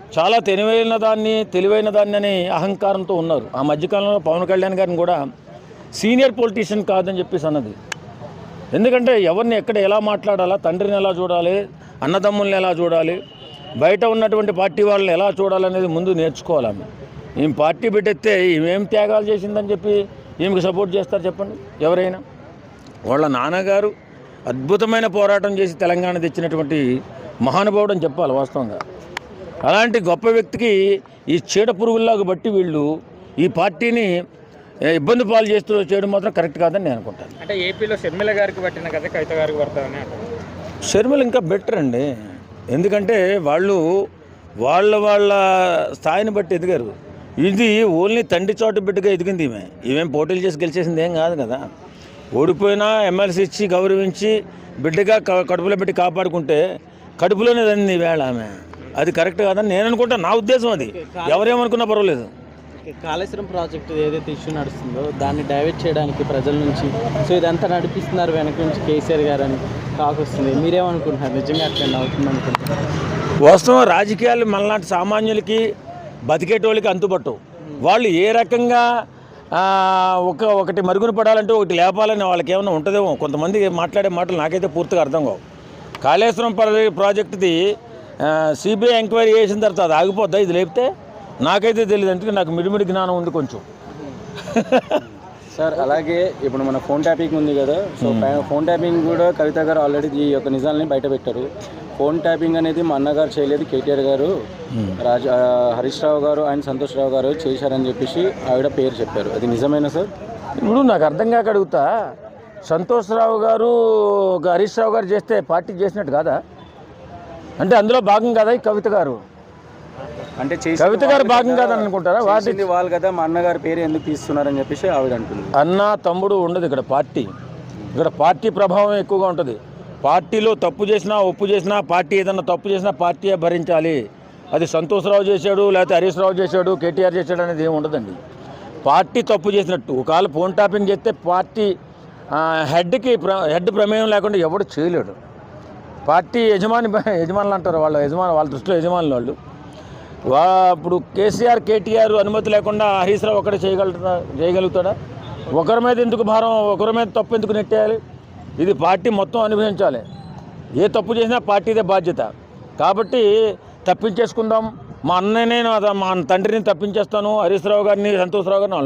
చాలా తెలివైన దాన్ని తెలివైన దాన్ని అని అహంకారంతో ఉన్నారు. ఆ మధ్యకాలంలో పవన్ కళ్యాణ్ గారిని కూడా సీనియర్ పొలిటీషియన్ కాదని చెప్పేసి అన్నది. ఎందుకంటే ఎవరిని ఎక్కడ ఎలా మాట్లాడాలా తండ్రిని ఎలా చూడాలి అన్నదమ్ముల్ని ఎలా చూడాలి బయట ఉన్నటువంటి పార్టీ వాళ్ళని ఎలా చూడాలనేది ముందు నేర్చుకోవాలి ఆమె. ఈమె పార్టీ పెట్టెత్తే ఈమెం త్యాగాలు చేసిందని చెప్పి ఈమెకు సపోర్ట్ చేస్తారు చెప్పండి ఎవరైనా? వాళ్ళ నాన్నగారు అద్భుతమైన పోరాటం చేసి తెలంగాణ తెచ్చినటువంటి మహానుభావుడు అని చెప్పాలి వాస్తవంగా. అలాంటి గొప్ప వ్యక్తికి ఈ చీడ పురుగుల్లాగా బట్టి వీళ్ళు ఈ పార్టీని ఇబ్బంది పాలు చేస్తూ చేయడం మాత్రం కరెక్ట్ కాదని నేను అనుకుంటాను. అంటే ఏపీలో షర్మిల గారికి పట్టిన కథ కవిత గారికి పడతామని షర్మిల ఇంకా బెటర్ అండి. ఎందుకంటే వాళ్ళు వాళ్ళ వాళ్ళ స్థాయిని బట్టి ఎదిగారు. ఇది ఓన్లీ తండ్రి చోటు బిడ్డగా ఎదిగింది ఈమె. ఈమెం పోటీలు చేసి గెలిచేసింది ఏం కాదు కదా. ఓడిపోయినా ఎమ్మెల్సీ ఇచ్చి గౌరవించి బిడ్డగా క- కడుపులో పెట్టి కాపాడుకుంటే కడుపులోనే దంది వేళ ఆమె. అది కరెక్ట్ కాదని నేను అనుకుంటా. నా ఉద్దేశం అది. ఎవరేమనుకున్నా పర్వాలేదు. కాళేశ్వరం ప్రాజెక్టు ఏదైతే ఇష్యూ నడుస్తుందో దాన్ని డైవర్ట్ చేయడానికి ప్రజల నుంచి సో ఇదంతా నడిపిస్తున్నారు వెనక నుంచి కేసీఆర్ గారు అని టాక్ వస్తుంది. మీరేమనుకుంటున్నారు? నిజంగా అట్లా అవుతుంది అనుకుంటున్నారు? వాస్తవం రాజకీయాలు మనలాంటి సామాన్యులకి బతికేటోళ్ళకి అంతుపట్టవు వాళ్ళు ఏ రకంగా ఒక ఒకటి మరుగున పడాలంటే ఒకటి లేపాలని వాళ్ళకి ఏమైనా ఉంటుందేమో. కొంతమంది మాట్లాడే మాటలు నాకైతే పూర్తిగా అర్థం కావు. కాళేశ్వరం ప్ర- ప్రాజెక్టుది సిబిఐ ఎంక్వైరీ చేసిన తర్వాత అది ఆగిపోద్దా? ఇది లేపితే? నాకైతే తెలియదు ఎందుకంటే నాకు మిడిమిడి జ్ఞానం ఉంది కొంచెం. సార్ అలాగే ఇప్పుడు మన ఫోన్ ట్యాపింగ్ ఉంది కదా సో ఫోన్ ట్యాపింగ్ కూడా కవిత గారు ఆల్రెడీ ఈ యొక్క నిజాలని బయట పెట్టారు. ఫోన్ ట్యాపింగ్ అనేది మా అన్నగారు చేయలేదు కేటీఆర్ గారు రాజ హరీష్ రావు గారు అండ్ సంతోష్ రావు గారు చేశారని చెప్పేసి ఆవిడ పేరు చెప్పారు. అది నిజమేనా సార్? ఇప్పుడు నాకు అర్థం కాక అడుగుతా. సంతోష్రావు గారు ఒక హరీష్ రావు గారు చేస్తే పార్టీ చేసినట్టు కాదా? అంటే అందులో భాగం కదా ఈ కవిత గారు? అంటే కవిత గారు భాగం కదా, కాదని అనుకుంటారా వాటి వాళ్ళు కదా మా అన్నగారి పేరు ఎందుకు తీస్తున్నారని చెప్పేసి ఆవిడ అంటుంది. అన్న తమ్ముడు ఉండదు ఇక్కడ పార్టీ. ఇక్కడ పార్టీ ప్రభావం ఎక్కువగా ఉంటుంది. పార్టీలో తప్పు చేసినా ఒప్పు చేసినా పార్టీ ఏదన్నా తప్పు చేసినా పార్టీయే భరించాలి. అది సంతోషరావు చేశాడు లేకపోతే హరీష్ రావు చేశాడు కేటీఆర్ చేశాడు అనేది ఏమి ఉండదండి. పార్టీ తప్పు చేసినట్టు. ఒకవేళ ఫోన్ టాపింగ్ చేస్తే పార్టీ హెడ్కి ప్ర హెడ్ ప్రమేయం లేకుండా ఎవడు చేయలేడు. పార్టీ యజమాని యజమానులు అంటారు వాళ్ళ యజమాని వాళ్ళ దృష్టిలో యజమానులు వాళ్ళు. వా ఇప్పుడు కేసీఆర్ కేటీఆర్ అనుమతి లేకుండా హరీష్ రావు ఒక్కడే చేయగలుగుతా చేయగలుగుతాడా? ఒకరి మీద ఎందుకు భారం ఒకరి మీద తప్పు ఎందుకు నెట్టేయాలి? ఇది పార్టీ మొత్తం అనుభవించాలి. ఏ తప్పు చేసినా పార్టీదే బాధ్యత. కాబట్టి తప్పించేసుకుందాం. మా అన్ననే మా తండ్రిని తప్పించేస్తాను. హరీష్ రావు గారిని సంతోష్రావు గారిని